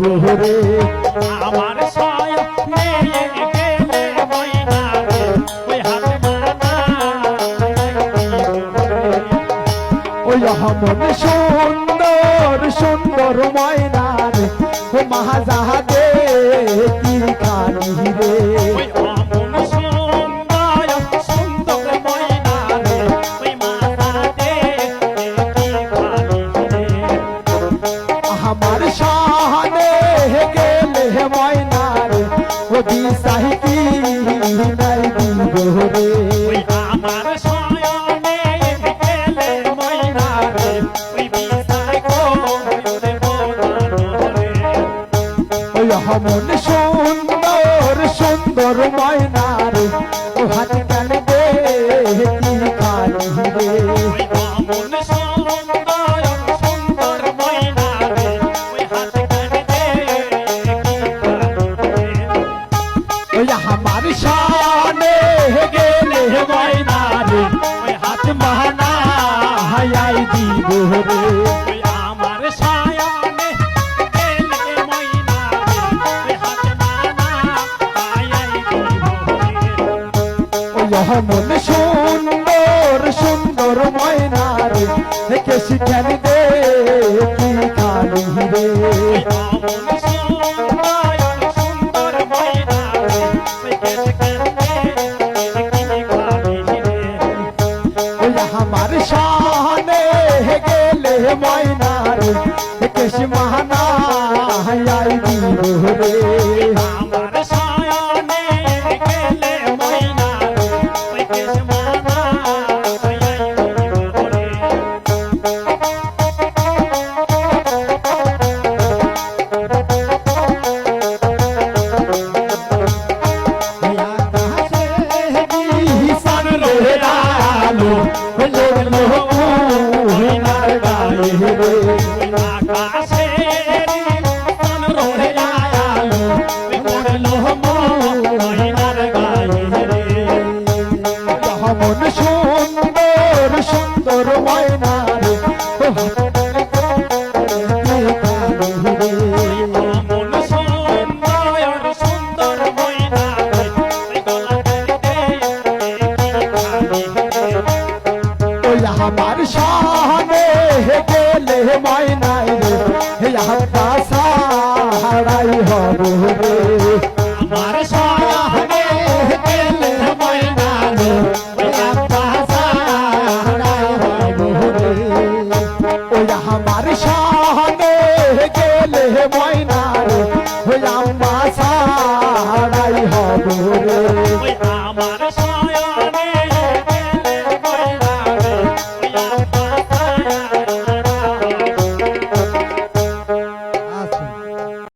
দিব রে আমার সয় মন। সুন্দর সুন্দর ময়নারে মহাজাহাদে কি কানি রে মন সুন্দর সুন্দর ময়নারে মানা হাই দিব রে। আমার সায়নে গেলে ময়না রে। দিব মন সুন্দর সুন্দর দেখে শিখেন দে কি খালি রে। গেলে ময়নারে দেখে মানা হাই দিব রে আমার সায়নে গেলে ময়না রে কেশ মানা আয়াই রে গেলে ময়নাই রে হে আব্বা সাহারাই হব